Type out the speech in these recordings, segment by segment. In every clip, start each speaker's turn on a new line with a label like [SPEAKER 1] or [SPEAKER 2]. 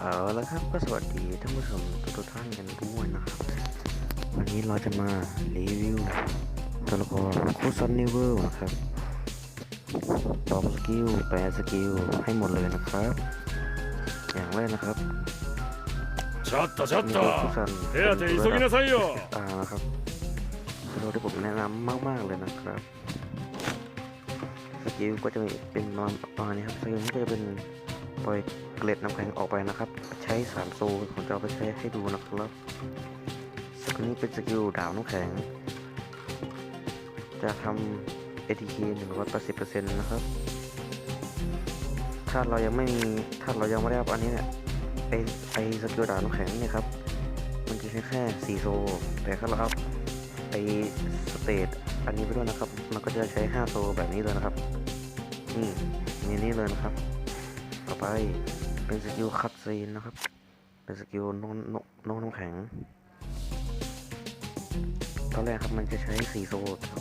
[SPEAKER 1] เอาละครับก็สวัสดีท่านผู้ชมทุกๆท่านกันด้วยนะครับ วันนี้เราจะมารีวิวตัวละครคูซันนิเวลนะครับตอบสกิลแปลสกิลให้หมดเลยนะครับ อย่างแรกนะครับ
[SPEAKER 2] ちょっとちょっ
[SPEAKER 1] มี
[SPEAKER 2] と
[SPEAKER 1] ตัวคูซัน
[SPEAKER 2] 手当て急ぎなさいよ
[SPEAKER 1] ตานะครับเป็นตัวที่ผมแนะนำมากๆเลยนะครับสกิลก็จะมีเป็นประมาณประมาณนี้ครับสกิลนี้ก็จะเป็น ปล่อยเกล็ดน้ำแข็งออกไปนะครับ ใช้สามโซลผมจะเอาไปใช้ให้ดูนะครับสกิลนี้เป็นสกิลดาวน้ำแข็ง จะทำ ATK 180%นะครับ ถ้าเรายังไม่มีถ้าเรายังไม่ได้รับอันนี้เนี่ยไอไอสกิลดาวน้ำแข็งเนี่ยครับ มันจะใช้แค่4โซ แต่ถ้าเราอัพไอสเตตอันนี้ไปด้วยนะครับ มันก็จะใช้5โซแบบนี้เลยนะครับ นี่นี่นี่เลยนะครับ ไป เป็นสกิลคัตซีนนะครับ เป็นสกิลนกนกนกน้ำแข็ง ตอนแรกครับมันจะใช้4โซ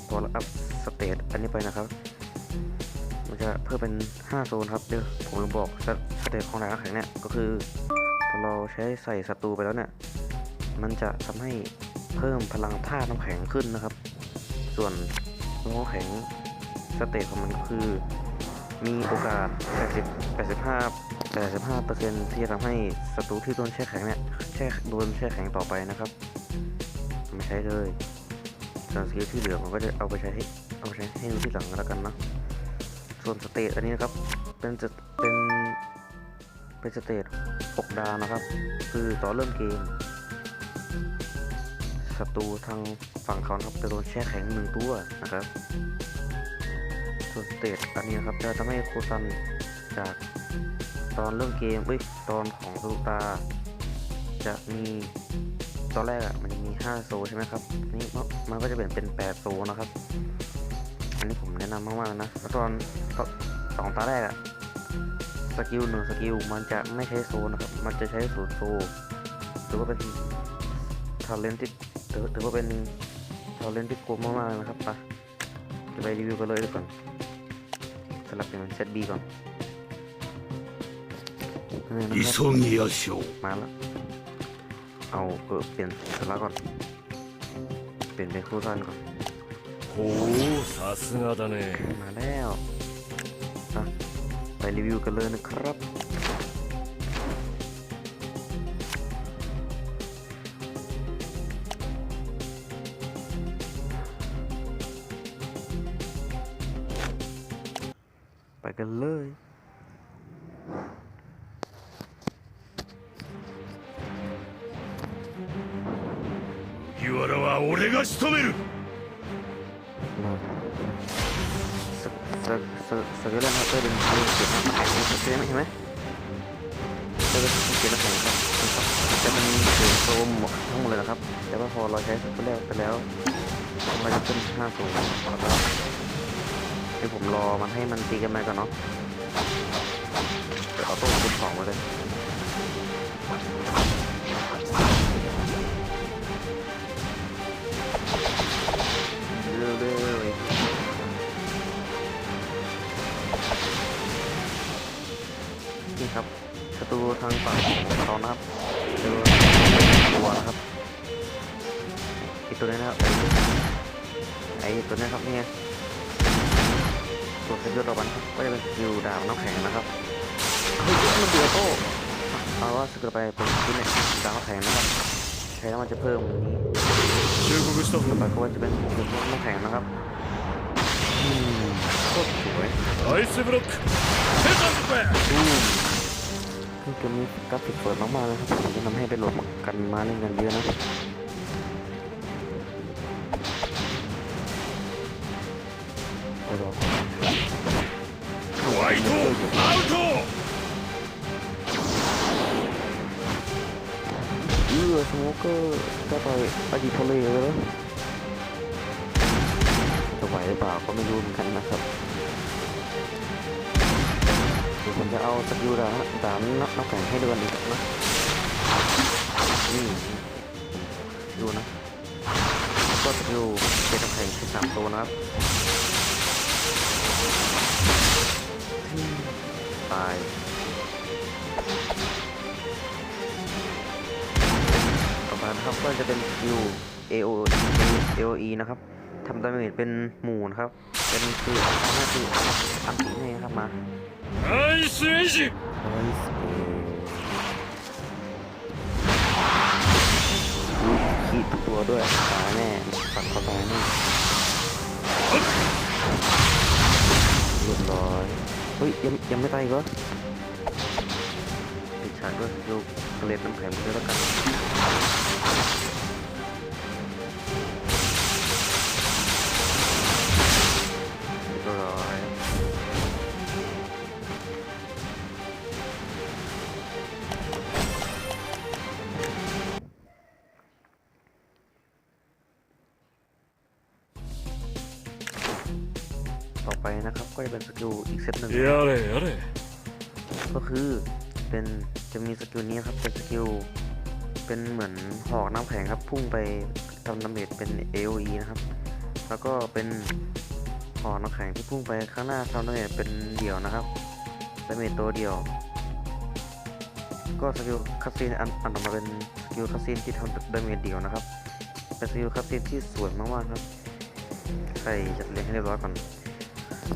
[SPEAKER 1] พอเราอัพสเตตอันนี้ไปนะครับ มันจะเพิ่มเป็น5โซนครับเดี๋ยวผมลืมบอกสเตตของน้ำแข็งเนี่ยก็คือพอเราใช้ใส่ศัตรูไปแล้วเนี่ย มันจะทำให้เพิ่มพลังธาตุน้ำแข็งขึ้นนะครับ ส่วนน้ำแข็งสเตจของมันก็คือ มีโอกาส 80 85 85เปอร์เซ็นที่จะทำให้ศัตรูที่โดนแช่แข็งเนี่ยแช่โดนแช่แข็งต่อไปนะครับไม่ใช้เลยส่วนสกิลที่เหลือผมก็จะเอาไปใช้ให้เอาไปใช้ให้ดูที่หลังแล้วกันนะส่วนสเตจอันนี้นะครับเป็นจะเป็นเป็นสเตจ6ดาวนะครับ คือตอนเริ่มเกมศัตรูทางฝั่งเขานะครับจะโดนแช่แข็งหนึ่งตัวนะครับ ส่วนสเตตอันนี้นะครับ จะทำให้โคซันจากตอนเริ่มเกมเอ้ยตอนของสุตา จะมีตอนแรกอะมันมี 5 โซใช่ไหมครับนนี้มันก็จะเปลี่ยนเป็น 8 โซนะครับ อันนี้ผมแนะนำมากๆนะตอนตอนสองตาแรกอะสกิลหนึ่งสกิลมันจะไม่ใช้โซนะครับ มันจะใช้ศูนย์โซหรือว่าเป็นทาเลนที่ถือถือว่าเป็นทาเลนที่โกงมากๆนะครับไปจะไปรีวิวกันเลยดีกว่อน สลับเป็นเซตบีก่อนนี่นะครับ
[SPEAKER 2] 急ぎやしょう
[SPEAKER 1] มาแล้ว เอาเออเปลี่ยนสลักก่อน เปลี่ยนเป็นคู่สั้นก่อน
[SPEAKER 2] ほうさすがだね
[SPEAKER 1] มาแล้วอ่ะไปรีวิวกันเลยนะครับ กันเลย
[SPEAKER 2] 麦わらは俺が仕留める
[SPEAKER 1] มาสสสสเกลเลนฮัตเตอร์เป็นเรื่องเกี่ยวกับน้ำแข็งสเกลเลนเห็นไหมเจะเป็นเกี่ยวกับน้ำแข็งครับจะเป็นเสียงโซมหมดทั้งหมดเลยนะครับ แต่ว่าพอเราใช้สเกลเลนไปแล้วมันจะขึ้น5สูงแล้ ให้ผมรอมันให้มันตีกันไปก่อนเนาะเดี๋ยวเอาตู้คุณสองมาเลยเรื่อยๆนี่ครับศัตรูทางฝั่งของเขานะครับเจอตัวนะครับไอตัวนี้นะครับไอตัวนี้ครับนี่ไง ส่วนสกิลต่อไนครับก็จะเป็นสกิลดาบน้ำแข็งนะครับเฮ้ยมันเดือดโต้เอาว่าสกิลไปเป็นชิ้นเนี่ยดาวน้ำแข็งนะครับใช้แล้วมันจะเพิ่มชื่อคุ
[SPEAKER 2] ณผู้ชม
[SPEAKER 1] ต่อไปก็จะเป็นสกิลน้ำแข็งนะครับอืมโคตรสวย
[SPEAKER 2] ไอซ์บล็อกเทสัส
[SPEAKER 1] แบร์บูมเกมนี้กราฟิกสวยมากๆนะครับจะทำให้ได้โหลดกันมาเล่นกันเยอะนะ เออสโมเกอร์จะไปอดีตทะเลเลยเหรอจะไหวหรือเปล่าก็ไม่รู้เหมือนกันนะครับเดี๋ยวผมจะเอาสกิลดาบดาบนักนักแข่งให้ดูกันอีกนะนี่ดูนะ ก็สกิลเป็นนักแข่งที่สามตัวนะครับ ตายต่อมานครับก็จะเป็นคิว AO AOE นะครับทำดาเมจเป็นหมู่นะครับ เป็นคือน่าคืออังกฤษนี่ครับมาไอซ์ไอซ์ขีดตัวด้วยตายแน่ฝัดเขาตายแน่ เฮ้ยยังยังไม่ตายอีกเหรอปิดฉากด้วยสกิลเกล็ดน้ำแข็งด้วยแล้วกัน นะครับ ก็จะเป็นสกิลอีกเซตหนึ่ง
[SPEAKER 2] เดี๋เลยเก็
[SPEAKER 1] คือเป็นจะมีสกิลนี้ครับเป็นสกิลเป็นเหมือนหอกน้ำแข็งครับ พุ่งไปทำดาเมจเป็น AOE นะครับ แล้วก็เป็นหอกน้ำแข็งที่พุ่งไปข้างหน้าทำดาเมจเป็นเดี่ยวนะครับดาเมจตัวเดียว ก็สกิลคัสซินอันอันออกมาเป็นสกิลคัสซินที่ทำดาเมจเดี่ยวนะครับเป็นสกิลคัสซินที่สวยมากๆครับใครจัดเลี้ยงให้เรียบร้อยก่อน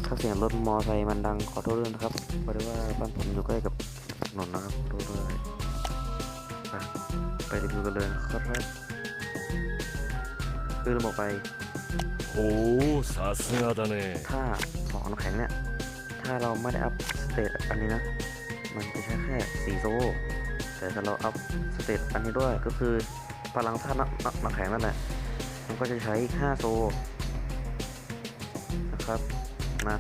[SPEAKER 1] ถ้าเสียงรถมอไซค์มันดังขอโทษด้วยนะครับเพราะว่าบ้านผมอยู่ใกล้กับถนนนะครับขอโทษด้วยไปรีวิวกันเลยครับคือระบบไป
[SPEAKER 2] โอ้ซาเซียดเน่
[SPEAKER 1] ถ้าของน้ำแข็งเนี่ยถ้าเราไม่ได้อัพสเตตอันนี้นะ มันจะใช้แค่สีโซ่แต่ถ้าเราอัพสเตตอันนี้ด้วยก็คือพลังท่าตุนักแข็งนั่นแหละมันก็จะใช้5โซ มา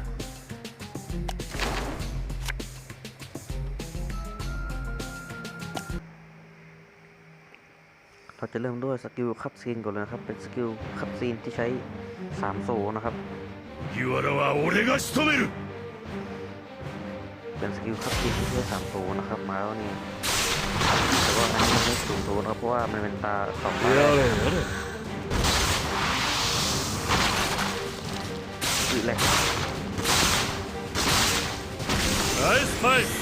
[SPEAKER 1] เราจะเริ่มด้วยสกิลคับซีนก่อนเลยนะครับ เป็นสกิลคับซีนที่ใช้3โซนะครับเป็นสกิลคับซีนที่ใช้3โซนะครับ มาแล้วนี่แต่ว่าอันนี้ไม่สูงโซนะครับเพราะว่ามันเป็นตาสองตา
[SPEAKER 2] เล
[SPEAKER 1] ยแหละ Ice Knife,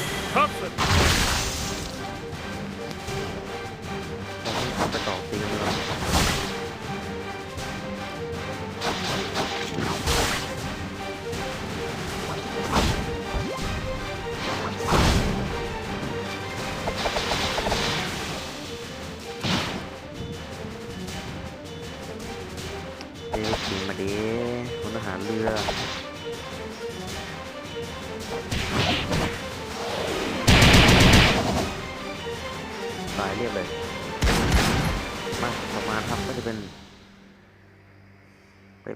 [SPEAKER 1] องที่มาดิคนทหารเรือ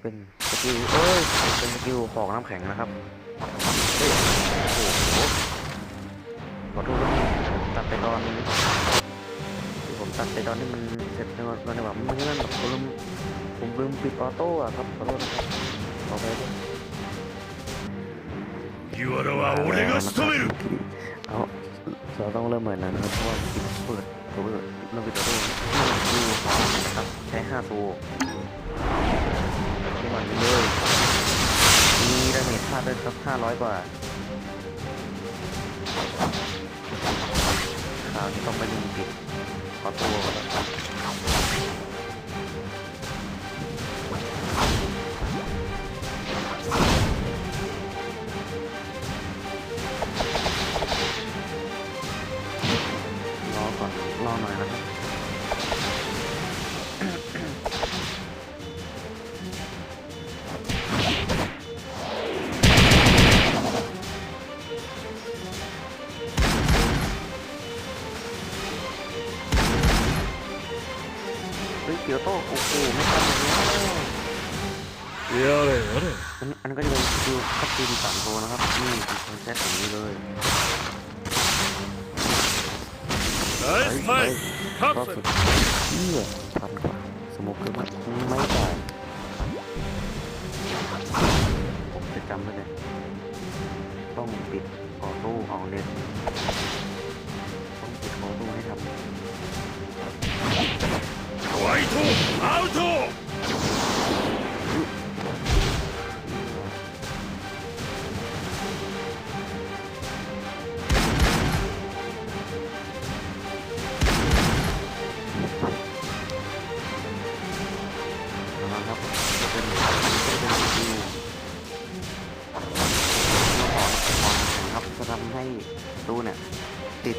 [SPEAKER 1] เป็นสกิลเอ้ยเป็นสกิลปอกน้ำแข็งนะครับโอ้โหขอโทษด้วยตัดไปตอนที่ผมตัดไปตอนนี่มันเสร็จในวันในแบบมันนั่นแบบผมลืมผมลืมปิดออโต้อะครับขอโทษนะครับขอไปด้วยเอาเราต้องเริ่มเหมือนนั้นคเพราะว่าเปิดเปิดเริ่มปิดออโต้ดูครับใช้5ตัว มันเลยมีดาเมจพลาดได้วยครับ500กว่าคราวนี้ต้องไปดึงปิดขอตัวก่อน เยอะเลยอันอันก็จะเป็นสกิลสกิลสามโทนะครับนี่คือคอนเซ็ปต์องนี้เลย
[SPEAKER 2] ไฮ้ไม่
[SPEAKER 1] ค
[SPEAKER 2] รับ
[SPEAKER 1] สุดเยี่ยพันกว่าสมุกคือมันไม่ได้ผมจะจำไว้เลยต้องปิดออโต้เอาเน็ตต้องปิดออโต้ให้ทำ
[SPEAKER 2] ไวทูเอา
[SPEAKER 1] ทู ให้ตรูเนี่ยติด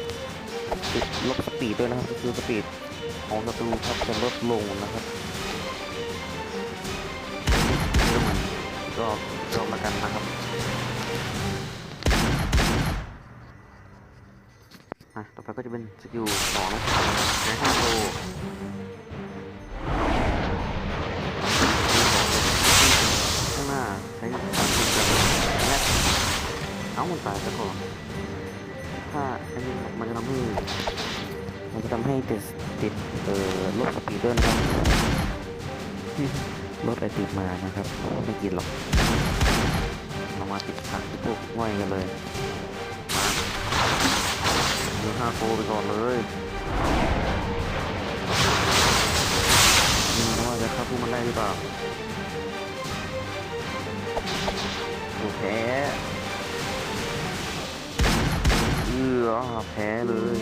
[SPEAKER 1] ติดลบสปีดด้วยนะครับคือสปีดของศัตรูครับจะลดลงนะครับก็เหมือนรอบรอบกันนะครับอะต่อไปก็จะเป็นสกิลสองในห้าโซข้างหน้าใช้สามสิบแบบและเอามันตายซะก่อน อันนี้มันจะทำให้มันจะทำให้ติดติดเอ่อลดสปีดด้วยนะครับลดไอติดมานะครับไม่กินหรอกเรามาติดผักที่พวกง่อยกันเลยมาดูห้าโกไปก่อนเลยนี่นะว่าจะฆ่าพวกมันได้หรือเปล่าโอ้แพ้ เออแพ้เลย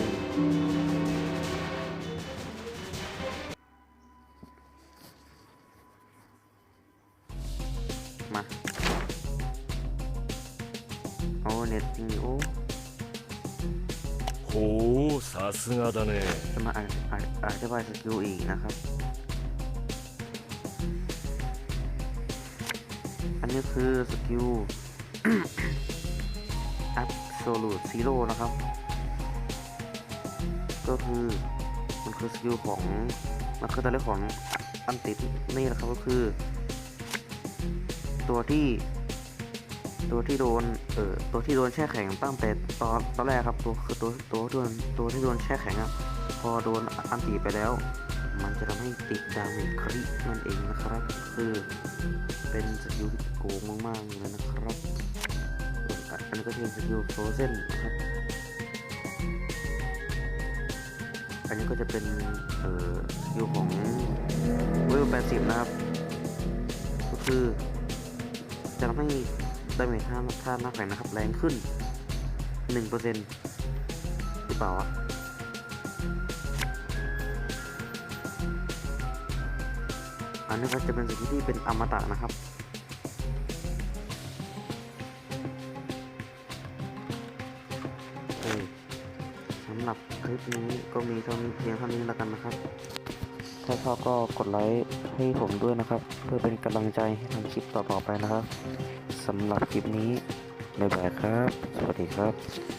[SPEAKER 1] มาโอ้เน็ตจริงโอ้
[SPEAKER 2] ほうさすがだね
[SPEAKER 1] จะมาอ่านอ่านอธิบายสกิลอีกนะครับ อันนี้คือสกิล absolute zero นะครับ ก็คือมันคือสกิลของมันคือตัวเลขของอันติดนี่นะครับก็คือ ตัวที่ ตัวที่โดนเอ่อตัวที่โดนแช่แข็งตั้งแต่ตอนตอนแรกครับตัวคือตัวตัวโดนตัวที่โดนแช่แข็งอะพอโดนอันตีไปแล้ว มันจะทำให้ติดดาเมจครินั่นเองนะครับ คือเป็นสกิลที่โกงมากๆเลยนะครับ อันนี้ก็จะเป็นสกิลโฟเซนนะครับ อันนี้ก็จะเป็นเอ่อสกิลของเวล80นะครับ ก็คือจะทำให้ดาเมจท่าท่าหน้าแข็งนะครับ แรงขึ้น1%หรือเปล่าอะอันนี้ก็จะเป็นสิ่งที่เป็นอมตะนะครับำหรับคลิปนี้ก็มีเท่านี้เพียงเท่านี้แล้วกันนะครับ ถ้าชอบก็กดไลค์ให้ผมด้วยนะครับ เพื่อเป็นกำลังใจให้ทำคลิปต่อๆไปนะครับสำหรับคลิปนี้บ๊ายบายครับ สวัสดีครับ